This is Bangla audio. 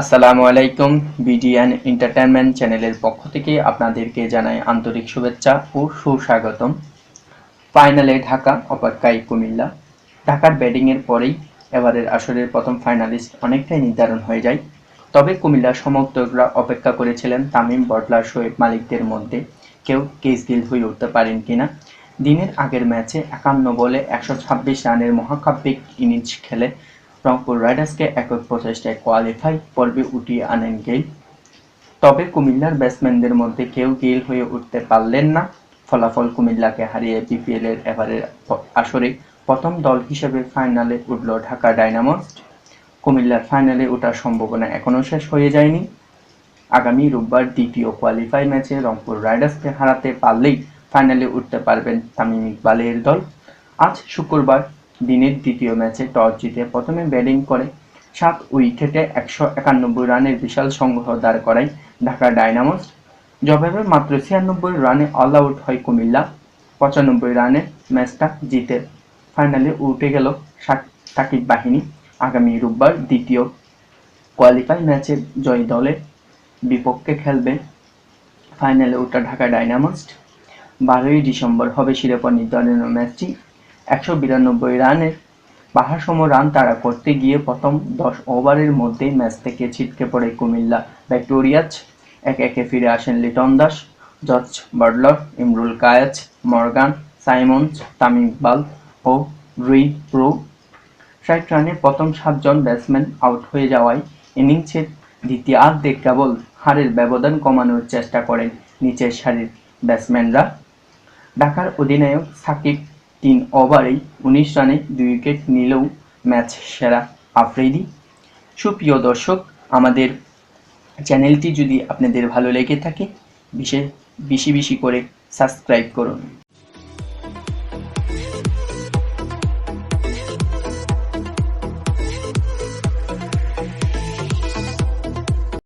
আসসালামু আলাইকুম, বিডিএন এন্টারটেনমেন্ট চ্যানেলের পক্ষ থেকে আপনাদেরকে জানাই আন্তরিক শুভেচ্ছা ও সুস্বাগতম। ফাইনালে ঢাকা অপেক্ষায় কুমিল্লা। ঢাকার ব্যাটিংয়ের পরেই এবারের আসরের প্রথম ফাইনালিস্ট অনেকটাই নির্ধারণ হয়ে যায়। তবে কুমিল্লার সমর্থকরা অপেক্ষা করেছিলেন তামিম বটলার শোয়েব মালিকদের মধ্যে কেউ কেস গিল হয়ে উঠতে পারেন কিনা। দিনের আগের ম্যাচে একান্ন বলে একশো ছাব্বিশ রানের মহাকাব্যিক ইনিংস খেলে রংপুর রাইডার্সকে একক প্রচেষ্টায় কোয়ালিফাই পর্বে উঠিয়ে আনেন গেইল। তবে কুমিল্লার ব্যাটসম্যানদের মধ্যে কেউ গেইল হয়ে উঠতে পারলেন না। ফলাফল কুমিল্লাকে হারিয়ে বিপিএল এর এবারের আসরে প্রথম দল হিসেবে ফাইনালে উঠল ঢাকা ডায়নামোস। কুমিল্লার ফাইনালে ওঠার সম্ভাবনা এখনও শেষ হয়ে যায়নি। আগামী রোববার দ্বিতীয় কোয়ালিফাই ম্যাচে রংপুর রাইডার্সকে হারাতে পারলেই ফাইনালে উঠতে পারবেন তামিম ইকবালের দল। আজ শুক্রবার দিনের দ্বিতীয় ম্যাচে টস জিতে প্রথমে ব্যাটিং করে সাত উইকেটে একশো একানব্বই রানের বিশাল সংগ্রহ দাঁড় করায় ঢাকা ডায়নামোস। জবাবে মাত্র ছিয়ানব্বই রানে অল আউট হয় কুমিল্লা। পঁচানব্বই রানে ম্যাচটা জিতে ফাইনালে উঠে গেল সাক- সাকিব বাহিনী। আগামী রোববার দ্বিতীয় কোয়ালিফাই ম্যাচে জয়ী দলের বিপক্ষে খেলবে ফাইনালে ওঠা ঢাকা ডায়নামোস। বারোই ডিসেম্বর হবে শিরোপা নির্ধারণের ম্যাচটি। একশো বিরানব্বই রানের বাহাসম রান তাড়া করতে গিয়ে প্রথম দশ ওভারের মধ্যেই ম্যাচ থেকে ছিটকে পড়ে কুমিল্লা। ভিক্টোরিয়াজ এক একে ফিরে আসেন লিটন দাস, জর্জ বার্ডলার ইমরুল কায়েজ মর্গান সাইমন্স, তামিম ইকবাল ও রুই প্রো। ষাট রানে প্রথম সাতজন ব্যাটসম্যান আউট হয়ে যাওয়ায় ইনিংসের দ্বিতীয়ার্ধে কেবল হারের ব্যবধান কমানোর চেষ্টা করেন নিচের সারির ব্যাটসম্যানরা। ঢাকার অধিনায়ক সাকিব তিন ওভারেই উনিশ রানে দুই উইকেট নিলেও ম্যাচ সেরা। আফ্রিদি, সুপ্রিয় দর্শক, আমাদের চ্যানেলটি যদি আপনাদের ভালো লেগে থাকে বিশেষ বেশি বেশি করে সাবস্ক্রাইব করুন।